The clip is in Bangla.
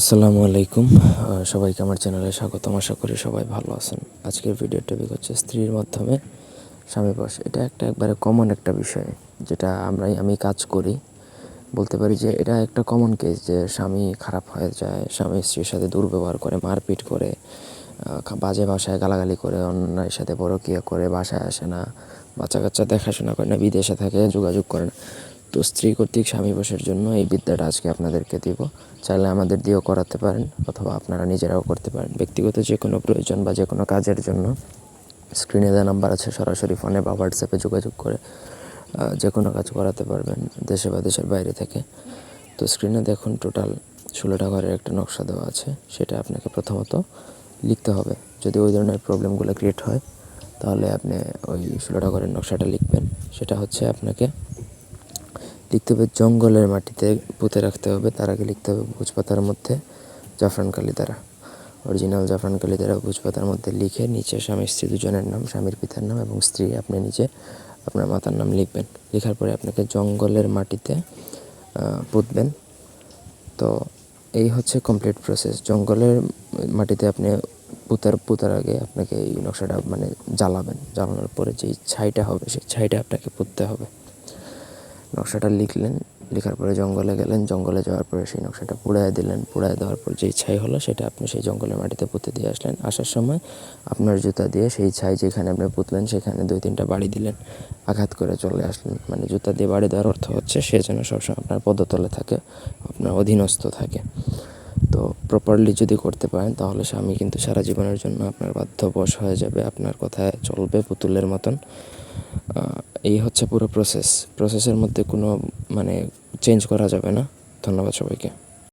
আসসালামু আলাইকুম। সবাইকে আমার চ্যানেলে স্বাগতম। আশা করি সবাই ভালো আছেন। আজকের ভিডিও টপিক হচ্ছে স্ত্রীর মাধ্যমে স্বামী বস এটা একটা একবারে কমন একটা বিষয়, যেটা আমরা আমি কাজ করি। বলতে পারি যে এটা একটা কমন কেস যে স্বামী খারাপ হয়ে যায়, স্বামী স্ত্রীর সাথে দুর্ব্যবহার করে, মারপিট করে বাজে ভাষায় গালাগালি করে অন্যের সাথে পরকীয়া করে, বাসায় আসে না, বাচ্চা কাচ্চা দেখাশোনা করে না, বিদেশে থাকে, যোগাযোগ করে না। তো স্ত্রী কর্তৃক স্বামী বসের জন্য এই বিদ্যাটা আজকে আপনাদেরকে দিব। চাইলে আমাদের দিয়েও করাতে পারেন অথবা আপনারা নিজেরাও করতে পারেন। ব্যক্তিগত যে কোনো প্রয়োজন বা যে কোনো কাজের জন্য স্ক্রিনে দেওয়া নাম্বার আছে, সরাসরি ফোনে বা হোয়াটসঅ্যাপে যোগাযোগ করে যে কোনো কাজ করাতে পারবেন দেশে বা দেশের বাইরে থেকে। তো স্ক্রিনে দেখুন টোটাল ষোলোটা ঘরের একটা নকশা দেওয়া আছে, সেটা আপনাকে প্রথমত লিখতে হবে। যদি ওই ধরনের প্রবলেমগুলো ক্রিয়েট হয়, তাহলে আপনি ওই ষোলোটা ঘরের নকশাটা লিখবেন। সেটা হচ্ছে আপনাকে লিখতে হবে, জঙ্গলের মাটিতে পুঁতে রাখতে হবে। তার আগে লিখতে হবে ভোজপাতার মধ্যে জাফরান কালি দ্বারা। অরিজিনাল জাফরান কালি দ্বারা ভোজপাতার মধ্যে লিখে নিচে স্বামী স্ত্রী দুজনের নাম, স্বামীর পিতার নাম এবং স্ত্রী আপনি নিজে আপনার মাতার নাম লিখবেন। লেখার পরে আপনাকে জঙ্গলের মাটিতে পুঁতবেন। তো এই হচ্ছে কমপ্লিট প্রসেস জঙ্গলের মাটিতে আপনি পুতার পুতার আগে আপনাকে এই নকশাটা মানে জ্বালাবেন। জ্বালানোর পরে যেই ছাইটা হবে, সেই ছাইটা আপনাকে পুঁততে হবে। নকশাটা লিখলেন, লেখার পরে জঙ্গলে গেলেন, জঙ্গলে যাওয়ার পরে সেই নকশাটা পুড়ায় দিলেন, পুড়ায় দেওয়ার পর যেই ছাই হলো সেটা আপনি সেই জঙ্গলের মাটিতে পুঁতে দিয়ে আসলেন। আসার সময় আপনার জুতা দিয়ে সেই ছাই যেখানে আপনি পুঁতলেন সেখানে দুই তিনটা বাড়ি দিলেন। আঘাত করে চলে আসলেন। মানে জুতা দিয়ে বাড়ি দেওয়ার অর্থ হচ্ছে সে যেন সবসময় আপনার পদতলে থাকে, আপনার অধীনস্থ থাকে। তো প্রপারলি যদি করতে পারেন, তাহলে স্বামী কিন্তু সারা জীবনের জন্য আপনার বাধ্যবশ হয়ে যাবে, আপনার কথায় চলবে পুতুলের মতন। এই হচ্ছে পুরো প্রসেস প্রসেসের মধ্যে কোনো মানে চেঞ্জ করা যাবে না। ধন্যবাদ সবাইকে।